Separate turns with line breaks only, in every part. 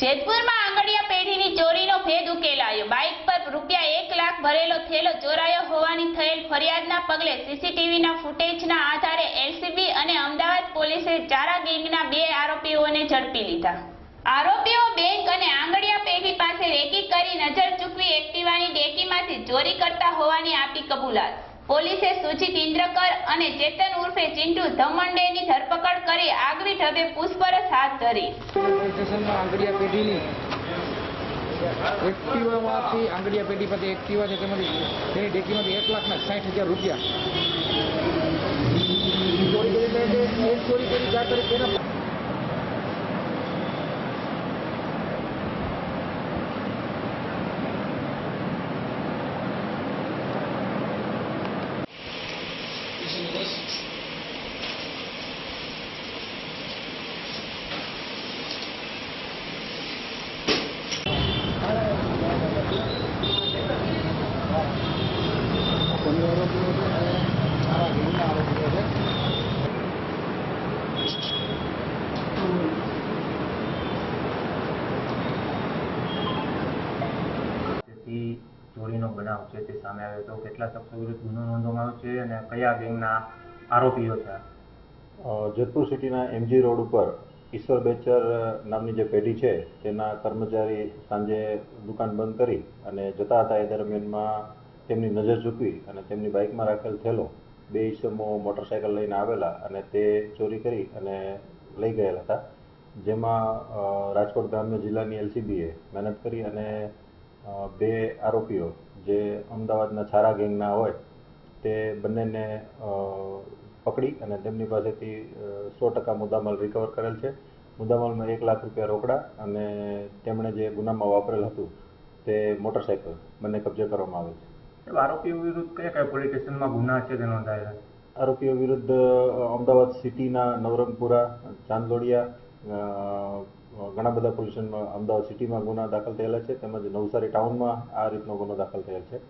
જેતપુરમાં આંગળિયા પેઢીની ચોરીનો ભેદ ઉકેલાયો. બાઇક પર રૂપિયા એક લાખ ભરેલો થેલો ચોરાયો હોવાની થયેલ ફરિયાદના પગલે સીસીટીવીના ફૂટેજના આધારે એલસીબી અને અમદાવાદ પોલીસે ચારા ગેંગના બે આરોપીઓને ઝડપી લીધા. આરોપીઓ બેંક અને આંગળિયા પેઢી પાસે રેકી કરી નજર ચૂકવી એક્ટિવાની ડેકીમાંથી ચોરી કરતા હોવાની આપી કબૂલાત. પોલીસે સુજીત ઇન્દ્રકર અને ચેતન ઉર્ફે ચિંટુ ધમંડેની ધરપકડ કરી આગવી ઢબે પૂછપરછ હાથ ધરી.
આંગડિયા પેઢીની એક્ટિવામાંથી આંગડિયા પેઢી પાસે એક્ટિવા છે, તેમાંથી તેની ડેકીમાંથી એક લાખના સાઠ હજાર રૂપિયા. ચોરી કરી એટલે એ ચોરી કરી જ્યાં કરી તેના બંને આરોપીઓ છે અને સારા ગેંગના આરોપીઓ છે
તેથી ચોરીનો બનાવ છે તે સામે આવ્યો તો કેટલા શખ્સો વિરુદ્ધ ગુનો નોંધવામાં આવ્યો છે અને કયા ગેંગના આરોપીઓ છે?
જેતપુર સિટીના એમજી રોડ ઉપર ઈશ્વર બેચર નામની જે પેઢી છે, તેના કર્મચારી સાંજે દુકાન બંધ કરી અને જતા હતા એ દરમિયાનમાં તેમની નજર ચૂકવી અને તેમની બાઇકમાં રાખેલ થેલો બે ઈસમો મોટરસાયકલ લઈને આવેલા અને તે ચોરી કરી અને લઈ ગયેલા હતા. જેમાં રાજકોટ ગ્રામ્ય જિલ્લાની એલસીબીએ મહેનત કરી અને બે આરોપીઓ જે અમદાવાદના છારા ગેંગના હોય, તે બંનેને પકડી અને તેમની પાસેથી સો ટકા મુદ્દામાલ રિકવર કરેલ છે. મુદ્દામાલમાં એક લાખ રૂપિયા રોકડા અને તેમણે જે ગુનામાં વાપરેલ હતું તે મોટરસાયકલ બંને કબજે કરવામાં આવેલ છે.
આરોપીઓ વિરુદ્ધ કયા કયા પોલીસ સ્ટેશનમાં ગુના છે તે નોંધાયેલા?
આરોપીઓ વિરુદ્ધ અમદાવાદ સિટીના નવરંગપુરા ચાંદલોડિયા ઘણા બધા પોલીસ અમદાવાદ સિટીમાં ગુના દાખલ થયેલા છે. તેમજ નવસારી ટાઉનમાં આ રીતનો ગુનો દાખલ થયેલ છે.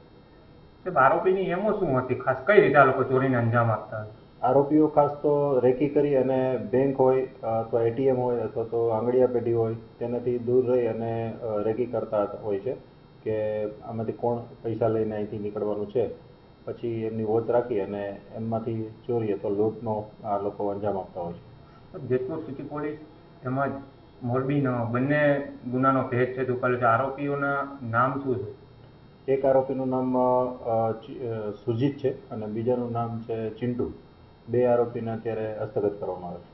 આરોપીની એમો શું હતી? ખાસ કઈ રીતે આ લોકો ચોરીને અંજામ આપતા
આરોપીઓ ખાસ તો રેકી કરી અને બેંક હોય અથવા એટીએમ હોય અથવા તો આંગડિયા પેઢી હોય તેનાથી દૂર રહી અને રેકી કરતા હોય છે. કે આમાંથી કોણ પૈસા લઈને અહીંથી નીકળવાનું છે પછી એમની વોચ રાખી અને એમાંથી ચોરીએ તો લૂંટનો આ લોકો અંજામ આપતા હોય છે.
જેતપુર સિટી પોલીસ તેમજ મોરબીનો બંને ગુનાનો ભેદ છે તે છે. આરોપીઓના નામ શું છે?
એક આરોપીનું નામ સુજીત છે અને બીજાનું નામ છે ચિંટુ. બે આરોપીને અત્યારે હસ્તગત કરવામાં આવે છે.